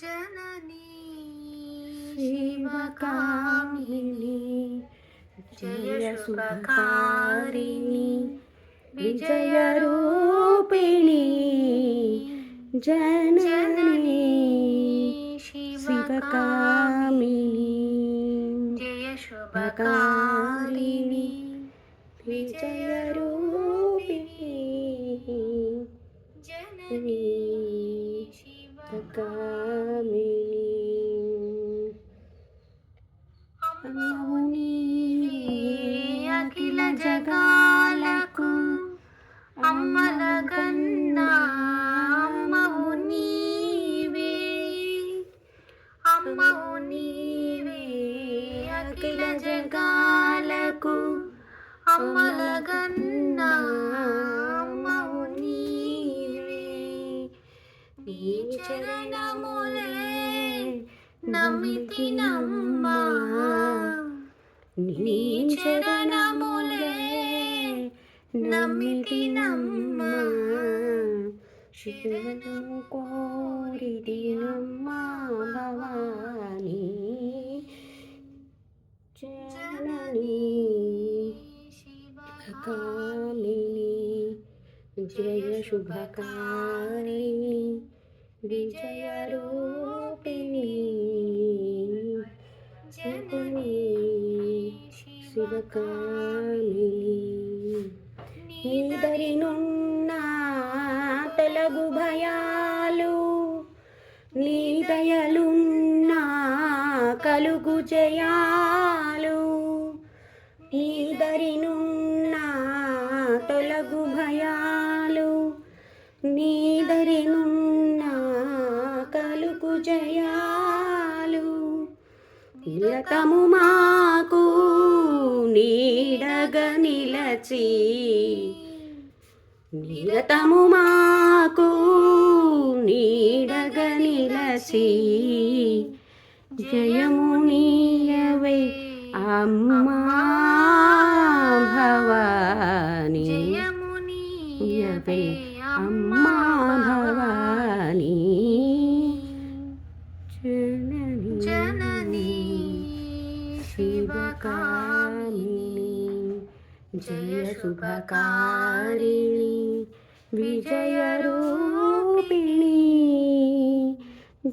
जननी शिवकामिनी जयशुभकारिणी विजयरूपिणी जननी शिवकामिनी जयशुभकारिणी विजयरूपिणी కామిని అమ్మవుని అఖిల జగాలకు అమ్మల కన్నా అమ్మవు నీవే. అమ్మవు నీవే అఖిల జగాలకు అమ్మల కన్నా నమ్మితినమ్మా నీ చరణములే నమ్మితినమ్మా శివను కోరిదినమ్మా భవాని జనని కామిని జయ శుభకారిణి విజయ శివకామిని. నీదరినున్న తొలగు భయాలు నీ దయలున్న కలుగు జయాలు. నీదరినున్న తొలగు భయాలు నీదరినున్న కలుగు జయాలు. నిలతము మాకు నీడగ నిలచి నిరతము మాకు నీడగ నిలచి జయము నీయవై అమ్మా భవాని. జయముని యవై అమ్మా భవాని. జనని జనని శివకామిని జయ శుభకారిణి విజయ రూపిణి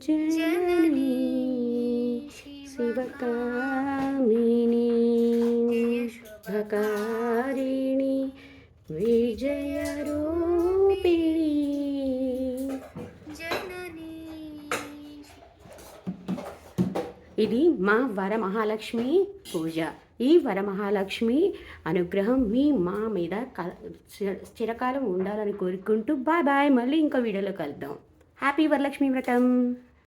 జనని శివకామిని శుభకారిణి విజయ రూపిణి జనని ఇది మా వరమహాలక్ష్మి పూజ ఈ వరమహాలక్ష్మి అనుగ్రహం మీ మా మీద క- చిరకాలం ఉండాలని కోరుకుంటూ బాయ్ బాయ్. మళ్ళీ ఇంకో వీడియోలో కలుద్దాం. హ్యాపీ వరలక్ష్మి వ్రతం.